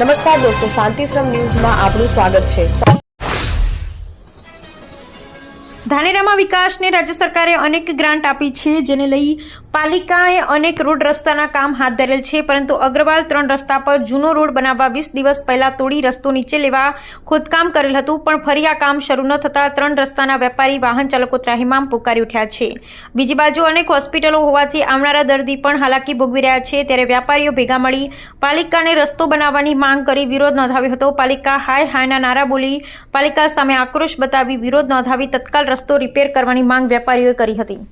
નમસ્કાર દોસ્તો શાંતિશ્રમ ન્યૂઝમાં આપનું સ્વાગત છે. ધાનેરામાં વિકાસને રાજ્ય સરકારે અનેક ગ્રાન્ટ આપી છે, જેને લઈ પાલિકાએ અનેક રોડ રસ્તાના કામ હાથ ધરેલ છે, પરંતુ અગ્રવાલ ત્રણ રસ્તા પર જૂનો રોડ બનાવવા વીસ દિવસ પહેલા તોડી રસ્તો નીચે લેવા ખોદકામ કરેલ હતું, પણ ફરી આ કામ શરૂ ન થતા ત્રણ રસ્તાના વેપારી, વાહન ચાલકો ત્રાહિમામ પુકારી ઉઠ્યા છે. બીજી બાજુ અનેક હોસ્પિટલો હોવાથી આવનારા દર્દી પણ હાલાકી ભોગવી રહ્યા છે, ત્યારે વેપારીઓ ભેગા મળી પાલિકાને રસ્તો બનાવવાની માંગ કરી વિરોધ નોંધાવ્યો હતો. પાલિકા હાય હાયના નારા બોલી પાલિકા સામે આક્રોશ બતાવી વિરોધ નોંધાવી તત્કાલ રસ્તો રિપેર કરવાની માંગ વેપારીઓએ કરી હતી.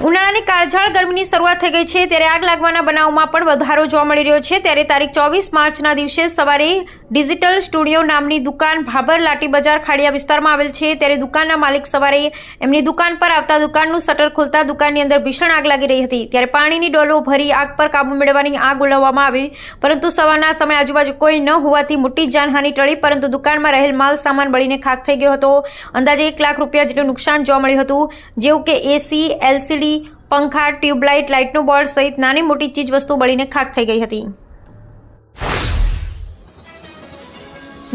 ઉનાળાની કાળઝાળ ગરમીની શરૂઆત થઈ ગઈ છે, ત્યારે આગ લાગવાના બનાવમાં પણ વધારો જોવા મળી રહ્યો છે. ત્યારે તારીખ ચોવીસ માર્ચના દિવસે સવારે ડિજિટલ સ્ટુડિયો નામની દુકાન ભાભર લાટી બજાર ખાડિયા વિસ્તારમાં આવેલ છે. ત્યારે દુકાનના માલિક સવારે એમની દુકાન પર આવતા દુકાનનું શટર ખોલતા દુકાનની અંદર ભીષણ આગ લાગી રહી હતી. ત્યારે પાણીની ડોલો ભરી આગ પર કાબુ મેળવવાની આગ ઓલવવામાં આવી. પરંતુ સવારના સમયે આજુબાજુ કોઈ ન હોવાથી મોટી જાનહાની ટળી, પરંતુ દુકાનમાં રહેલ માલ સામાન બળીને ખાક થઈ ગયો હતો. અંદાજે એક લાખ રૂપિયા જેટલું નુકસાન જોવા મળ્યું હતું. જેવું કે એસી એલસીડી પંખા, ટ્યુબલાઇટ, લાઇટનું બોર્ડ સહિત નાની મોટી ચીજ વસ્તુ બળીને ખાક થઈ ગઈ હતી.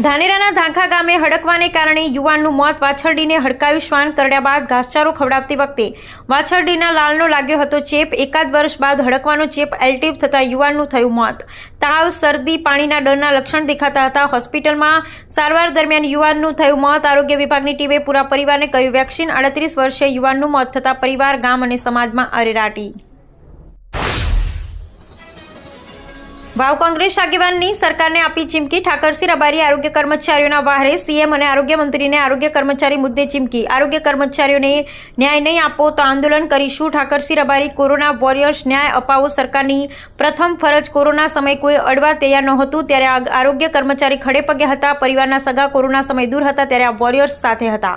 ધાનેરાના ધાંખા ગામે હડકવાને કારણે યુવાનનું મોત વાછરડીને હડકાવી શ્વાન કરડ્યા બાદ ઘાસચારો ખવડાવતી વખતે વાછરડીના લાલનો લાગ્યો હતો ચેપ. એકાદ વર્ષ બાદ હડકવાનો ચેપ એલ્ટિવ થતા યુવાનનું થયું મોત. તાવ, શરદી, પાણીના ડરના લક્ષણ દેખાતા હતા. હોસ્પિટલમાં સારવાર દરમિયાન યુવાનનું થયું મોત. આરોગ્ય વિભાગની ટીમે પૂરા પરિવારને કર્યું વેક્સિન અડત્રીસ વર્ષે યુવાનનું મોત થતાં પરિવાર, ગામ અને સમાજમાં અરેરાટી. ભાવ કોંગ્રેસ આગેવાનની સરકારને આપી ચીમકી. ઠાકરસિંહ રબારી આરોગ્ય કર્મચારીઓના વાહરે સીએમ અને આરોગ્ય મંત્રીને આરોગ્ય કર્મચારી મુદ્દે ચીમકી. આરોગ્ય કર્મચારીઓને ન્યાય નહીં આપો તો આંદોલન કરીશું. ઠાકરસિંહ રબારી, કોરોના વોરિયર્સ ન્યાય અપાવો સરકારની પ્રથમ ફરજ. કોરોના સમય કોઈ અડવા તૈયાર નહોતું. ત્યારે આરોગ્ય કર્મચારી ખડે પગે હતા. પરિવારના સગા કોરોના સમય દૂર હતા. ત્યારે આ વોરિયર્સ સાથે હતા.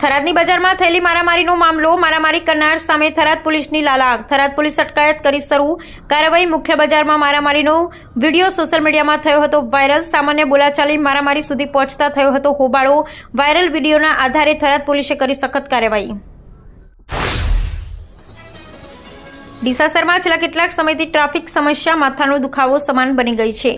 થરાદની બજારમાં થયેલી મારામારીનો મામલો, મારામારી કરનાર સામે થરાદ પોલીસની લાલાક થરાદ પોલીસ અટકાયત કરી શરૂ કાર્યવાહી. મુખ્ય બજારમાં મારામારીનો વીડિયો સોશિયલ મીડિયામાં થયો હતો વાયરલ. સામાન્ય બોલાચાલી મારામારી સુધી પહોંચતા થયો હતો હોબાળો. વાયરલ વિડીયોના આધારે થરાદ પોલીસે કરી સખત કાર્યવાહી. ડીસાસરમાં છેલ્લા કેટલાક સમયથી ટ્રાફિક સમસ્યા, માથાનો દુખાવો સમાન બની ગઈ છે.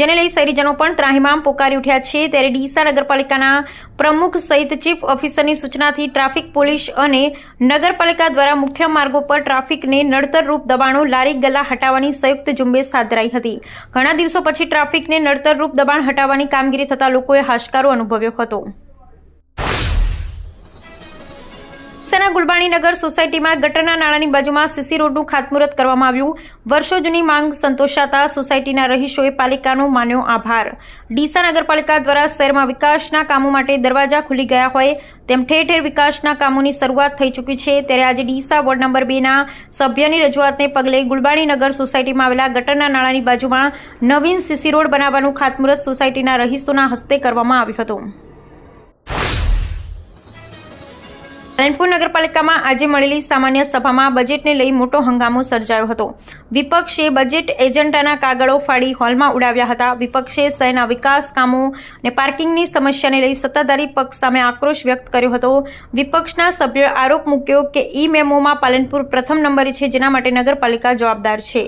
જેને લઈ શહેરીજનો પણ ત્રાહિમામ પોકારી ઉઠ્યા છે. ત્યારે ડીસા નગરપાલિકાના પ્રમુખ સહિત ચીફ ઓફિસરની સૂચનાથી ટ્રાફિક પોલીસ અને નગરપાલિકા દ્વારા મુખ્ય માર્ગો પર ટ્રાફિકને નડતરરૂપ દબાણો, લારી ગલ્લા હટાવવાની સંયુક્ત ઝુંબેશ હાથ ધરાઈ હતી. ઘણા દિવસો પછી ટ્રાફિકને નડતરરૂપ દબાણ હટાવવાની કામગીરી થતાં લોકોએ હાશકારો અનુભવ્યો હતો. ડીસાના ગુલબાણીનગર સોસાયટીમાં ગટરના નાળાની બાજુમાં સીસી રોડનું ખાતમુહૂર્ત કરવામાં આવ્યું. વર્ષો જૂની માંગ સંતોષાતા સોસાયટીના રહીશોએ પાલિકાનો માન્યો આભાર. ડીસા નગરપાલિકા દ્વારા શહેરમાં વિકાસના કામો માટે દરવાજા ખુલી ગયા હોય તેમ ઠેર ઠેર વિકાસના કામોની શરૂઆત થઈ ચૂકી છે. ત્યારે આજે ડીસા વોર્ડ નંબર બેના સભ્યની રજૂઆતને પગલે ગુલબાણીનગર સોસાયટીમાં આવેલા ગટરના નાળાની બાજુમાં નવીન સીસી રોડ બનાવવાનું ખાતમુહૂર્ત સોસાયટીના રહીશોના હસ્તે કરવામાં આવ્યું હતું. પાલનપુર નગરપાલિકામાં આજે મળેલી સામાન્ય સભામાં બજેટને લઈ મોટો હંગામો સર્જાયો હતો. વિપક્ષે બજેટ એજન્ડાના કાગળો ફાડી હોલમાં ઉડાવ્યા હતા. વિપક્ષે શહેરના વિકાસ કામો અને પાર્કિંગની સમસ્યાને લઈ સત્તાધારી પક્ષ સામે આક્રોશ વ્યક્ત કર્યો હતો. વિપક્ષના સભ્યોએ આરોપ મૂક્યો કે ઈ મેમોમાં પાલનપુર પ્રથમ નંબરે છે, જેના માટે નગરપાલિકા જવાબદાર છે.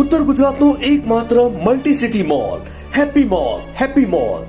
ઉત્તર ગુજરાતનો એકમાત્ર multi city mall happy mall happy mall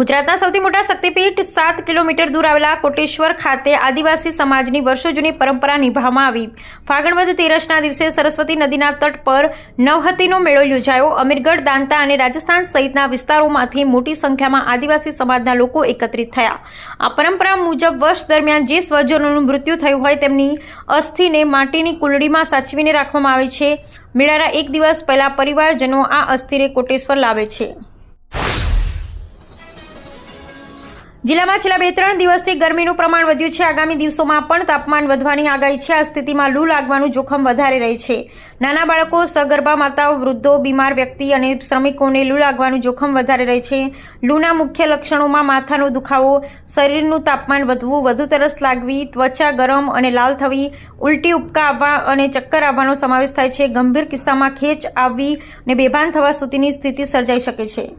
ગુજરાતના સૌથી મોટા શક્તિપીઠ સાત કિલોમીટર દૂર આવેલા કોટેશ્વર ખાતે આદિવાસી સમાજની વર્ષો જૂની પરંપરા નિભાવવામાં આવી. ફાગણવદ તેરસના દિવસે સરસ્વતી નદીના તટ પર નવહતીનો મેળો યોજાયો. અમીરગઢ, દાંતા અને રાજસ્થાન સહિતના વિસ્તારોમાંથી મોટી સંખ્યામાં આદિવાસી સમાજના લોકો એકત્રિત થયા. આ પરંપરા મુજબ વર્ષ દરમિયાન જે સ્વજનોનું મૃત્યુ થયું હોય તેમની અસ્થિને માટીની કુલડીમાં સાચવીને રાખવામાં આવે છે. મેળાના એક દિવસ પહેલા પરિવારજનો આ અસ્થિને કોટેશ્વર લાવે છે. જિલ્લામાં છેલ્લા બે ત્રણ દિવસથી ગરમીનું પ્રમાણ વધ્યું છે. આગામી દિવસોમાં પણ તાપમાન વધવાની આગાહી છે. આ સ્થિતિમાં લૂ લાગવાનું જોખમ વધારે રહે છે. નાના બાળકો, સગર્ભા માતાઓ, વૃદ્ધો, બીમાર વ્યક્તિ અને શ્રમિકોને લૂ લાગવાનું જોખમ વધારે રહે છે. લૂના મુખ્ય લક્ષણોમાં માથાનો દુખાવો, શરીરનું તાપમાન વધવું, વધુ તરસ લાગવી, ત્વચા ગરમ અને લાલ થવી, ઉલટી ઉપકા આવવા અને ચક્કર આવવાનો સમાવેશ થાય છે. ગંભીર કિસ્સામાં ખેંચ આવવી અને બેભાન થવા સુધીની સ્થિતિ સર્જાઈ શકે છે.